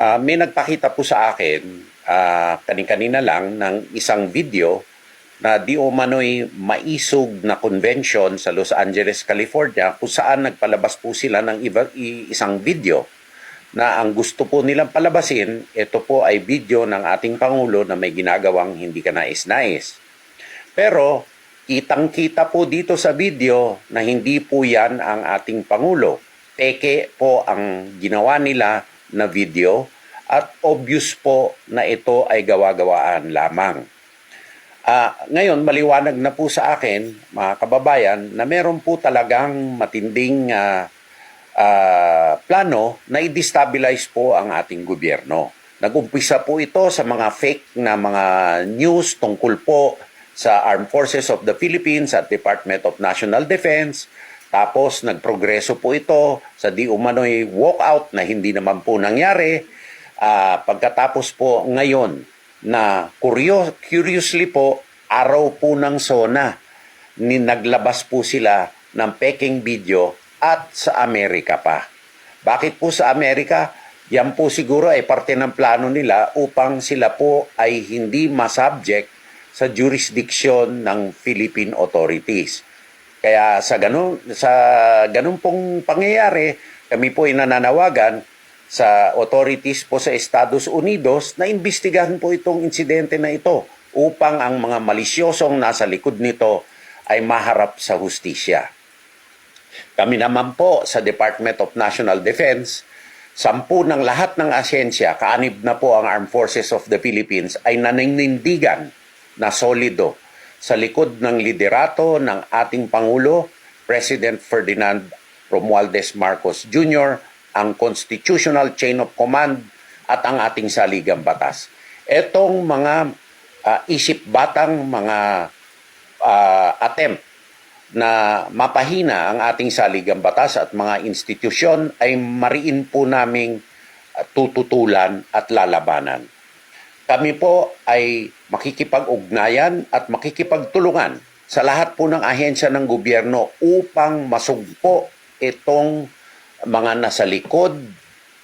Ah, may nagpakita po sa akin ah, kani-kanina lang ng isang video na di umano'y maisog na convention sa Los Angeles, California kung saan nagpalabas po sila ng iba, isang video na ang gusto po nilang palabasin, ito po ay video ng ating Pangulo na may ginagawang hindi ka nais-nais. Pero kitang-kita po dito sa video na hindi po yan ang ating Pangulo. Peke po ang ginawa nila na video at obvious po na ito ay gawa-gawaan lamang. Ah, ngayon, maliwanag na po sa akin, mga kababayan, na meron po talagang matinding ah, ah, plano na i-destabilize po ang ating gobyerno. Nag-umpisa po ito sa mga fake na mga news tungkol po sa Armed Forces of the Philippines at Department of National Defense. Tapos nagprogreso po ito sa di umano'y walkout na hindi naman po nangyari. Ah, pagkatapos po ngayon na curious, curiously po, araw po ng SONA, ni naglabas po sila ng peking video at sa Amerika pa. Bakit po sa Amerika? Yan po siguro ay parte ng plano nila upang sila po ay hindi masubject sa jurisdiction ng Philippine authorities. Kaya sa ganun, sa ganun pong pangyayari, kami po ay nananawagan sa authorities po sa Estados Unidos na imbestigahan po itong insidente na ito upang ang mga malisyosong nasa likod nito ay maharap sa hustisya. Kami naman po sa Department of National Defense, sampu ng lahat ng asyensya, kaanib na po ang Armed Forces of the Philippines, ay naninindigan na solido sa likod ng liderato ng ating Pangulo, President Ferdinand Romualdez Marcos Jr., ang constitutional chain of command at ang ating saligang batas. Etong mga ah, isip batang mga ah, attempt na mapahina ang ating saligang batas at mga institusyon ay mariin po naming ah, tututulan at lalabanan. Kami po ay makikipag-ugnayan at makikipagtulungan sa lahat po ng ahensya ng gobyerno upang masugpo itong mga nasa likod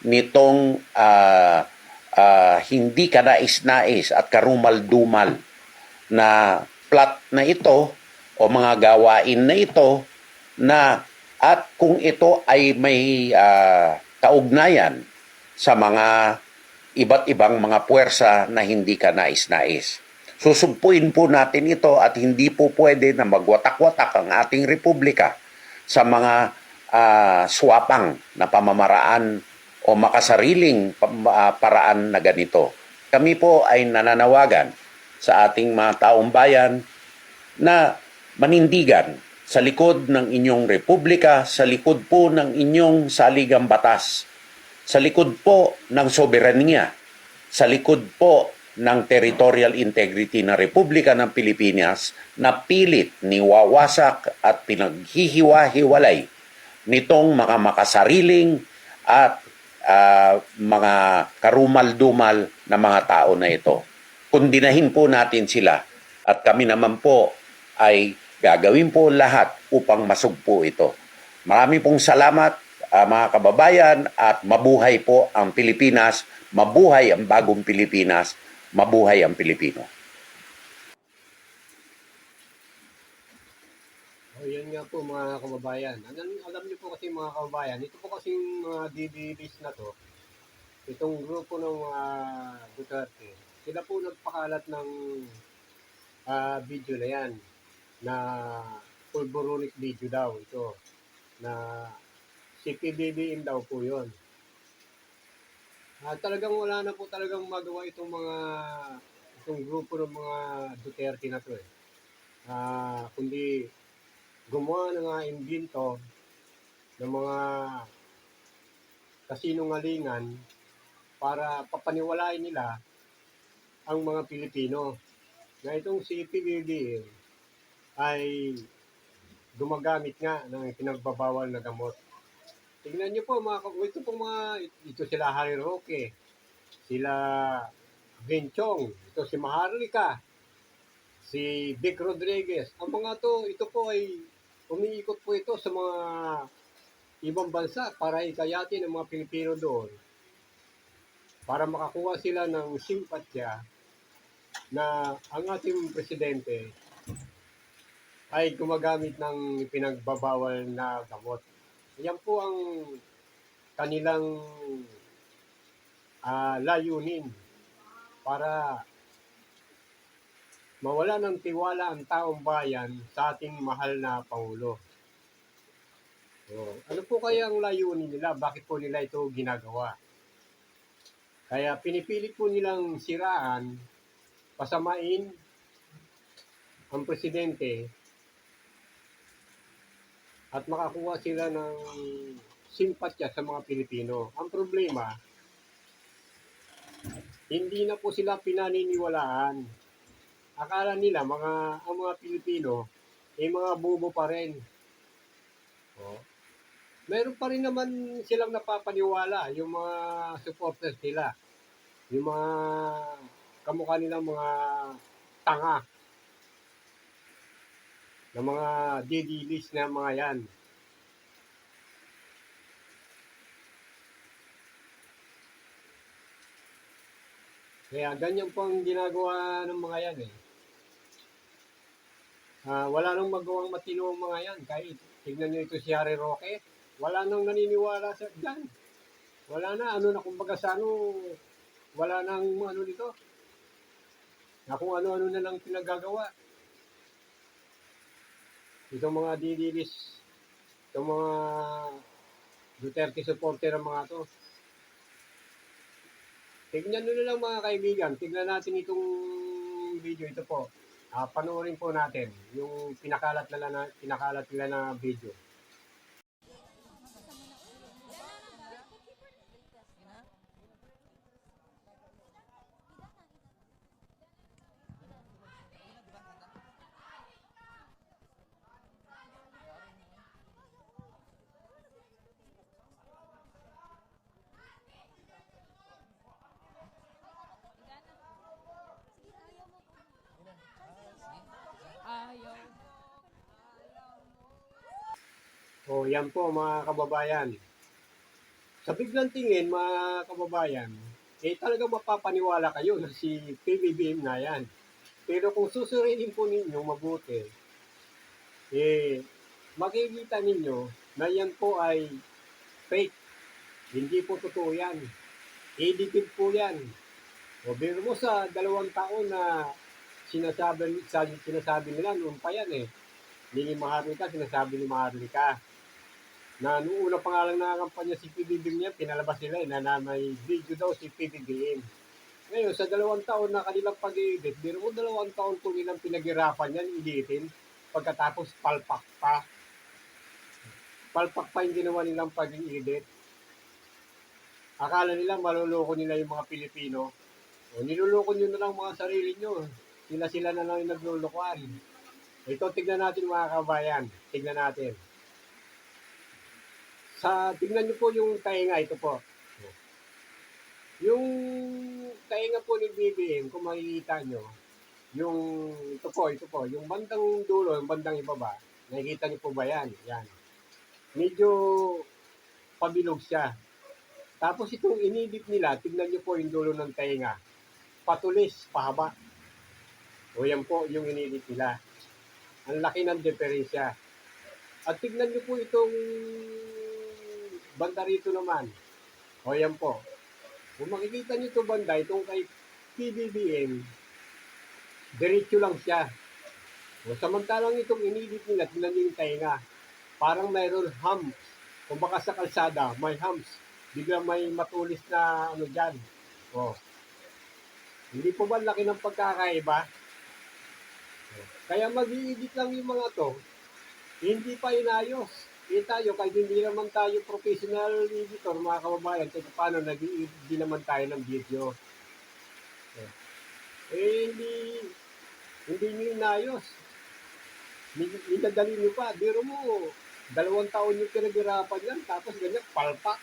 nitong ah, ah, hindi kanais-nais at karumal-dumal na plot na ito o mga gawain na ito na at kung ito ay may ah, kaugnayan sa mga iba't ibang mga puwersa na hindi ka nais-nais. Susumpuin po natin ito at hindi po pwede na magwatak-watak ang ating republika sa mga ah, swapang na pamamaraan o makasariling ah, paraan na ganito. Kami po ay nananawagan sa ating mga taong bayan na manindigan sa likod ng inyong republika, sa likod po ng inyong saligang batas, sa likod po ng soberanya, sa likod po ng territorial integrity ng Republika ng Pilipinas na pilit niwawasak at pinaghihiwa-hiwalay nitong mga makasariling at ah, mga karumal-dumal na mga tao na ito. Kundinahin po natin sila at kami naman po ay gagawin po lahat upang masugpo ito. Marami pong salamat ah, mga kababayan at mabuhay po ang Pilipinas, mabuhay ang bagong Pilipinas, mabuhay ang Pilipino. O yan nga po mga kababayan. Alam, alam niyo po kasi mga kababayan, ito po kasi mga DDBs na to, itong grupo ng mga Duterte, sila po nagpakalat ng ah, video na yan, na pulboronic video daw ito, na si PBBM daw po yon. Ah, talagang wala na po talagang magawa itong mga itong grupo ng mga Duterte na to eh. Ah, kundi gumawa ng mga imbento ng mga kasinungalingan para papaniwalain nila ang mga Pilipino na itong si PBB ay gumagamit nga ng pinagbabawal na gamot. Tingnan niyo po mga ito po mga ito sila Harry Roque, sila Benchong, ito si Maharlika, si Vic Rodriguez. Ang mga to, ito po ay umiikot po ito sa mga ibang bansa para ikayatin ng mga Pilipino doon. para makakuha sila ng simpatya na ang ating presidente ay gumagamit ng pinagbabawal na gamot. Yan po ang kanilang ah, layunin para mawala ng tiwala ang taong bayan sa ating mahal na Pangulo. So, ano po kaya ang layunin nila? Bakit po nila ito ginagawa? Kaya pinipilit po nilang siraan, pasamain ang presidente at makakuha sila ng simpatya sa mga Pilipino. Ang problema, hindi na po sila pinaniniwalaan. Akala nila mga ang mga Pilipino ay mga bobo pa rin. Oh. Meron pa rin naman silang napapaniwala yung mga supporters nila. Yung mga kamukha nilang mga tanga na mga didilis na mga yan. Kaya ganyan po ang ginagawa ng mga yan eh. Ah, wala nang magawang matino ang mga yan. Kahit tignan nyo ito si Harry Roque, wala nang naniniwala sa dyan. Wala na, ano na kumbaga sa ano, wala nang ano nito. Na kung ano-ano na lang pinagagawa. Itong mga didilis, itong mga Duterte supporter ang mga to. Tignan nyo lang mga kaibigan, tignan natin itong video ito po. Ah, panoorin po natin yung pinakalat nila na pinakalat nila na video. O yan po mga kababayan. Sa biglang tingin mga kababayan, eh talaga mapapaniwala kayo na si PBBM na yan. Pero kung susuriin po ninyo mabuti, eh makikita ninyo na yan po ay fake. Hindi po totoo yan. Edited po yan. O biro mo sa dalawang taon na sinasabi, sabi, sinasabi nila noon pa yan eh. Hindi ni Maharlika, sinasabi ni Maharlika. Na noong una pa nga lang nakakampanya si PBBM niya, pinalabas nila eh, na, na may video daw si PBBM. Ngayon, sa dalawang taon na kanilang pag-edit, biro mo dalawang taon po nilang pinaghirapan yan, editin, pagkatapos palpak pa. Palpak pa yung ginawa nilang pag-edit. Akala nila maluloko nila yung mga Pilipino. O, niluloko nyo na lang mga sarili nyo. Sila-sila na lang yung naglulukuan. Ito, tignan natin mga kabayan. Tignan natin. Sa, tignan nyo po yung tainga. Ito po. Yung tainga po ni BBM, kung makikita nyo, yung, ito po, ito po, yung bandang dulo, yung bandang ibaba, nakikita nyo po ba yan? Yan. Medyo pabilog siya. Tapos itong inidip nila, tignan nyo po yung dulo ng tainga. Patulis, pahaba. O yan po yung inidip nila. Ang laki ng diferensya. At tignan nyo po itong banda rito naman. O yan po. Kung makikita nyo itong banda, itong kay PBBM, diretso lang siya. O samantalang itong inidip nila, tignan nyo yung tainga. Parang mayroon humps. Kung baka sa kalsada, may humps. Biglang may matulis na ano dyan. O. Hindi po ba laki ng pagkakaiba? Kaya mag-i-edit lang yung mga to. Hindi pa inayos. Eh tayo, kahit hindi naman tayo professional editor, mga kababayan, kaya paano nag-i-edit naman tayo ng video. Eh, hindi, hindi nyo inayos. Minadali nyo pa. Biro mo, dalawang taon yung pinaghirapan yan, tapos ganyan, palpak.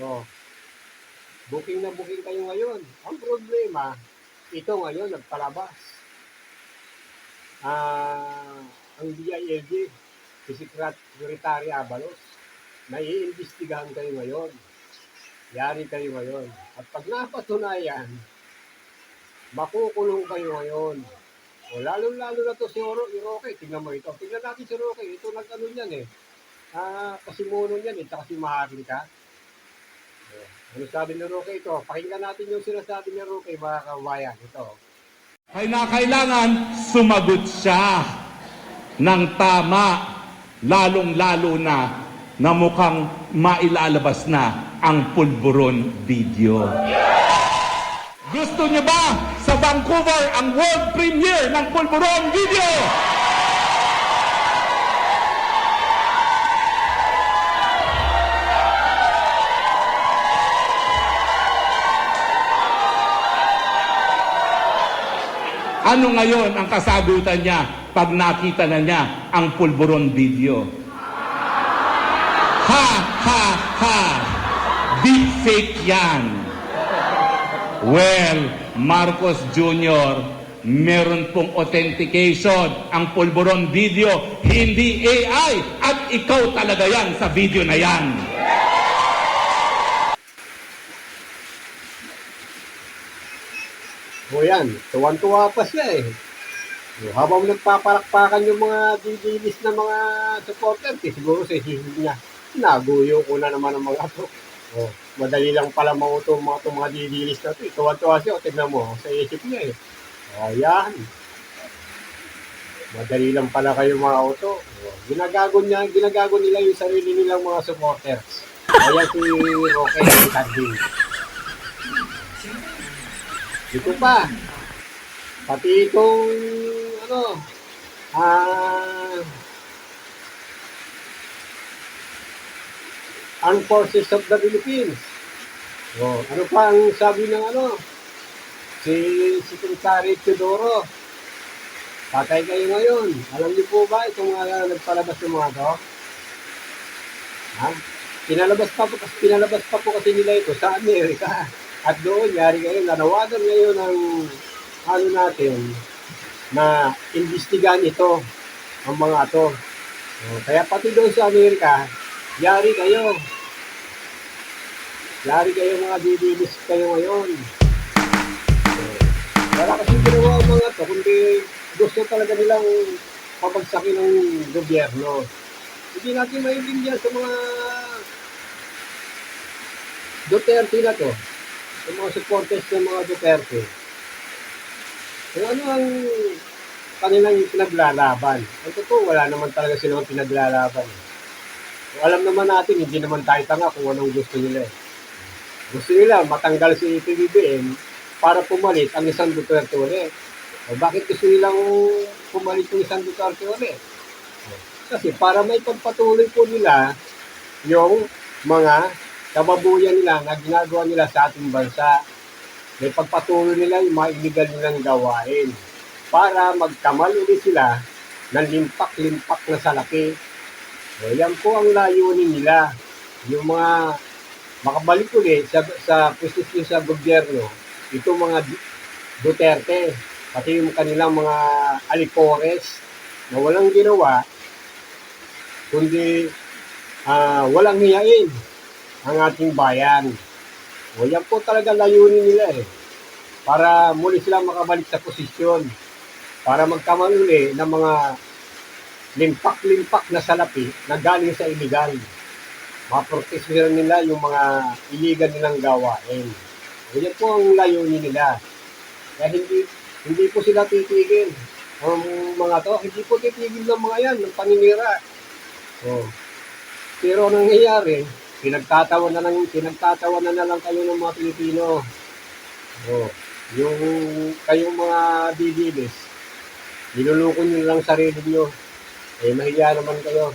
Oh. Booking na booking kayo ngayon. Ang problema, ito ngayon nagpalabas. Ah, ang DILG, si Secretary Abalos, naiimbestigahan kayo ngayon. yari kayo ngayon. At pag napatunayan, makukulong kayo ngayon. O lalo-lalo na to si Oro, Roque, tingnan mo ito. Tingnan natin si Roque, ito nag-ano niyan eh. Ah, kasi mono niyan eh, tsaka si Maharlika. O, Ano sabi ni Roque ito? Pakinggan natin yung sinasabi ni Roque, mga kabayan. Ito. kailangan sumagot siya ng tama, lalong-lalo na na mukhang mailalabas na ang pulburon video. Gusto niyo ba sa Vancouver ang world premiere ng pulburon video? Ano ngayon ang kasagutan niya pag nakita na niya ang pulburon video? Ha, ha, ha! Deepfake yan! Well, Marcos Jr., meron pong authentication ang pulburon video, hindi AI, at ikaw talaga yan sa video na yan. O yan, tuwan-tuwa pa siya eh. O, habang nagpaparakpakan yung mga didilis na mga supporter, eh, siguro sa isip niya, naguyo ko na naman ang mga to. O, madali lang pala mauto mga to mga didilis na to. eh. Tuwan-tuwa siya, o, tignan mo, sa isip niya eh. O, yan. Madali lang pala kayo mga auto. O, ginagago niya, ginagago nila yung sarili nilang mga supporters. Kaya si Roque Cardin. Ito pa. Pati itong, ano, ah, Armed Forces of the Philippines. Oh, ano pa ang sabi ng ano, si Secretary Teodoro. Patay kayo ngayon. Alam niyo po ba itong mga nagpalabas ng mga to? Ha? Pinalabas pa po, pinalabas pa po kasi nila ito sa Amerika. At doon, yari ngayon, nanawagan ngayon ng ano natin na imbestigahan ito ang mga to. O, kaya pati doon sa Amerika, yari kayo. Yari kayo mga didilis kayo ngayon. O, wala kasi ginawa ang mga to, kundi gusto talaga nilang pabagsakin ng gobyerno. Hindi natin maintindihan sa mga Duterte na to yung mga supporters ng mga Duterte, kung ano ang kanilang pinaglalaban. Ang totoo, wala naman talaga silang pinaglalaban. Kung alam naman natin, hindi naman tayo tanga kung anong gusto nila. eh. Gusto nila matanggal si PBBM para pumalit ang isang Duterte. O bakit gusto nilang pumalit yung isang Duterte ulit? Kasi para may pagpatuloy po nila yung mga kababuyan nila na ginagawa nila sa ating bansa. May pagpatuloy nila yung mga illegal nilang gawain para magkamal ulit sila ng limpak-limpak na salapi. So, yan po ang layunin nila. Yung mga makabalik ulit sa, sa posisyon sa gobyerno, itong mga Du- Duterte, pati yung kanilang mga alipores na walang ginawa, kundi ah, walang hiyain ang ating bayan. O yan po talaga layunin nila eh. Para muli silang makabalik sa posisyon. Para magkaman uli ng mga limpak-limpak na salapi na galing sa illegal. Maproteksyon nila yung mga illegal nilang gawain. O yan po ang layunin nila. Kaya hindi, hindi po sila titigil. Ang mga to, hindi po titigil ng mga yan, ng paninira. O, pero anong nangyayari, pinagtatawa na lang, pinagtatawa na, na lang kayo ng mga Pilipino. Oh, yung kayong mga didilis, niluloko nyo lang sarili nyo. Eh, mahiya naman kayo.